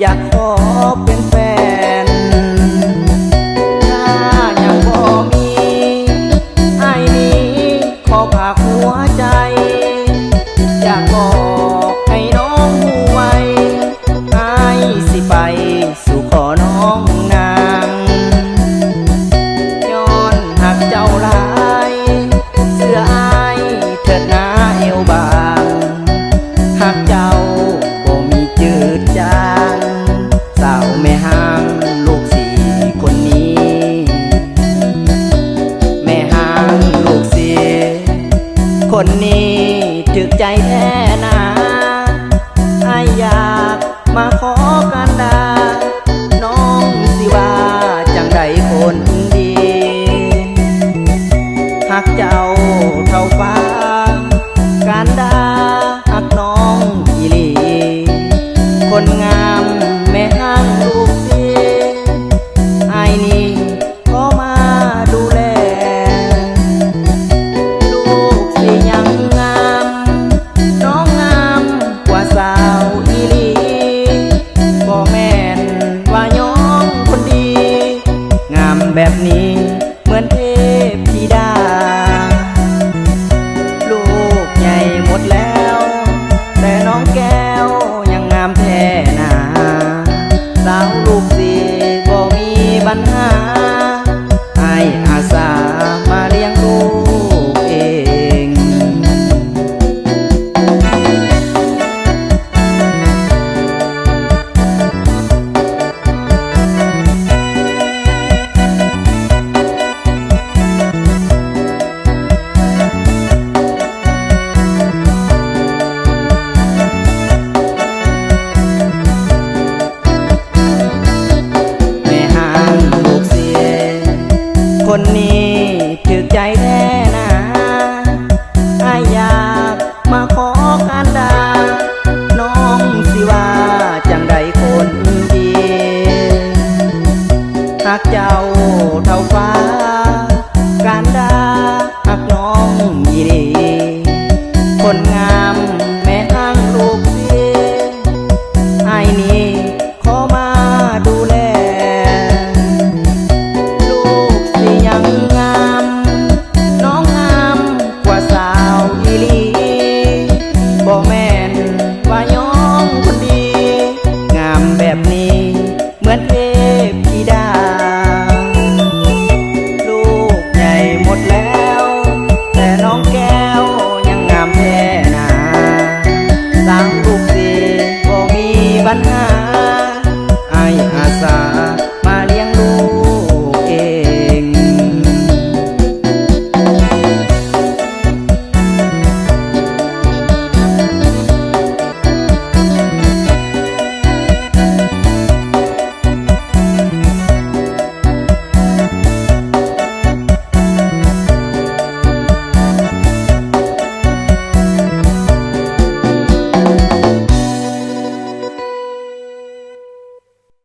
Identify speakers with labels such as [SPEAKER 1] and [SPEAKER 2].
[SPEAKER 1] อยากขอเป็นแฟน ถ้ายังบ่มีไอ้นี้ขอฝากหัวใจ อยากบอกให้น้องหูไว้ไอ้สิไปสู่ขอน้อง คนนี้ถึกใจแท้นาไออยากมาขอกันดา น้องสิว่าจังไดคนดีหักเจ้าเท่าฟ้า การดาหักน้องอีลี คนงา คนนี้ถึกใจแท้นะอาอยากมาขอการดา น้องสิว่าจังใดคนดีหากเจ้าเท่าฟ้า No.